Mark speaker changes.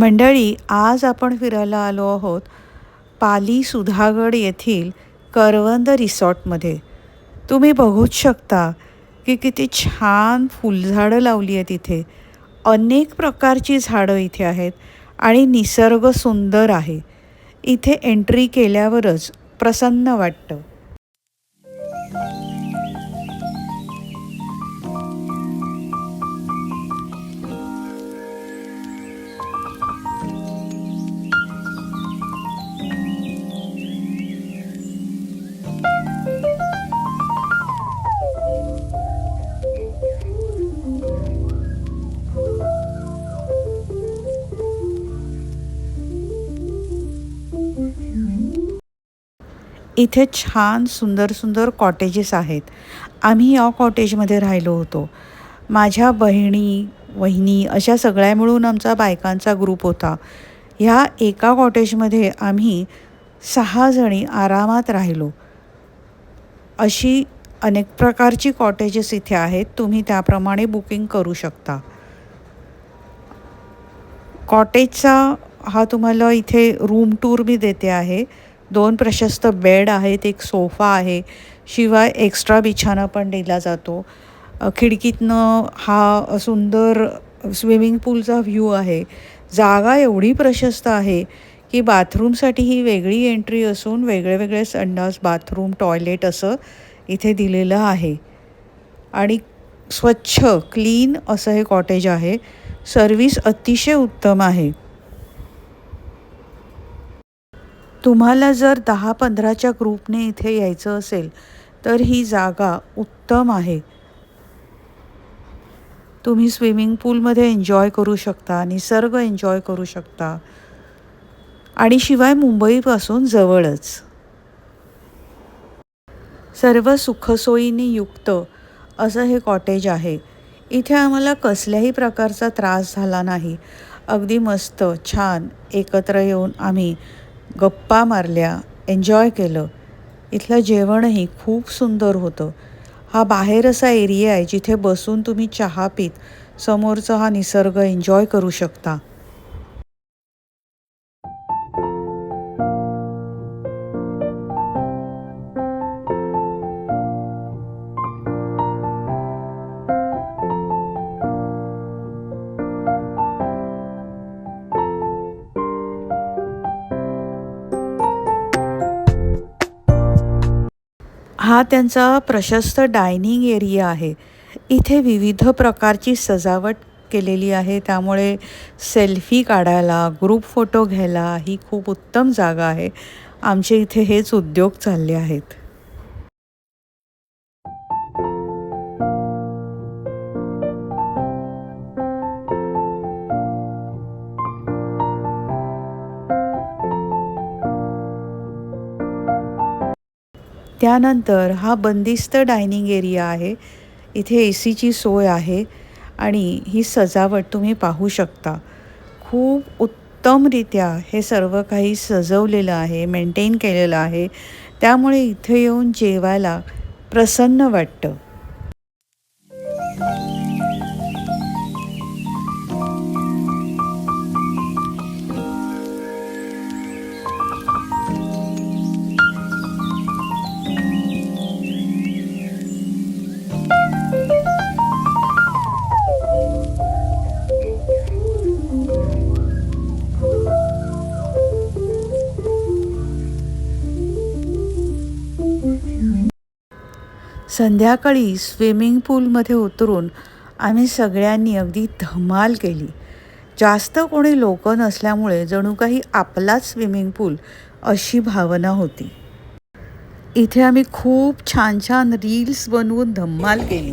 Speaker 1: मंडळी आज आपण फिरायला आलो आहोत पाली सुधागड येथील करवंद रिसॉर्टमध्ये. तुम्ही बघूच शकता की किती छान फुलझाडं लावली आहेत इथे. अनेक प्रकारची झाडं इथे आहेत आणि निसर्ग सुंदर आहे. इथे एंट्री केल्यावरच प्रसन्न वाटतं. इथे छान सुंदर सुंदर कॉटेजेस आहेत. आम्ही या कॉटेजमध्ये राहिलो होतो. माझ्या बहिणी वहिनी अशा सगळ्या मिळून आमचा बायकांचा ग्रुप होता. ह्या एका कॉटेजमध्ये आम्ही सहा जणी आरामात राहिलो. अशी अनेक प्रकारची कॉटेजेस इथे आहेत. तुम्ही त्याप्रमाणे बुकिंग करू शकता. कॉटेजचा हा तुम्हाला इथे रूम टूर मी देते आहे. दोन प्रशस्त बेड आहेत एक सोफा आहे शिवाय एक्स्ट्रा बिछाना पण दिला जातो. खिडकीतनं हा सुंदर स्विमिंग पूलचा व्ह्यू आहे. जागा एवढी प्रशस्त आहे की बाथरूमसाठी ही वेगळी एंट्री असून वेगळे वेगळे संडास बाथरूम टॉयलेट असं इथे दिलेलं आहे. आणि स्वच्छ क्लीन असं हे कॉटेज आहे. सर्विस अतिशय उत्तम आहे. तुम्हाला जर दहा पंधराच्या ग्रुपने इथे यायचं असेल तर ही जागा उत्तम आहे. तुम्ही स्विमिंग पूलमध्ये एन्जॉय करू शकता निसर्ग एन्जॉय करू शकता. आणि शिवाय मुंबईपासून जवळच. सर्व सुखसोयीने युक्त असं हे कॉटेज आहे. इथे आम्हाला कसल्याही प्रकारचा त्रास झाला नाही. अगदी मस्त छान एकत्र येऊन आम्ही गप्पा मारल्या एन्जॉय केलं. इथलं जेवणही खूप सुंदर होतं. हा बाहेर असा एरिया आहे जिथे बसून तुम्ही चहा पीत समोरचा हा निसर्ग एन्जॉय करू शकता. हा त्यांचा प्रशस्त डायनिंग एरिया आहे. इथे विविध प्रकारची सजावट केलेली आहे. त्यामुळे सेल्फी काढायला ग्रुप फोटो घ्यायला ही खूप उत्तम जागा आहे. आमचे इथे हेच उद्योग चालले आहेत. त्यानंतर हा बंदिस्त डायनिंग एरिया आहे. इथे ए सीची सोय आहे आणि ही सजावट तुम्ही पाहू शकता. खूप उत्तमरित्या हे सर्व काही सजवलेलं आहे मेंटेन केलेलं आहे. त्यामुळे इथे येऊन जेवायला प्रसन्न वाटतं. संध्याकाळी स्विमिंग पूलमध्ये उतरून आम्ही सगळ्यांनी अगदी धमाल केली. जास्त कोणी लोक नसल्यामुळे जणू काही आपलाच स्विमिंग पूल अशी भावना होती. इथे आम्ही खूप छान छान रील्स बनवून धमाल केली.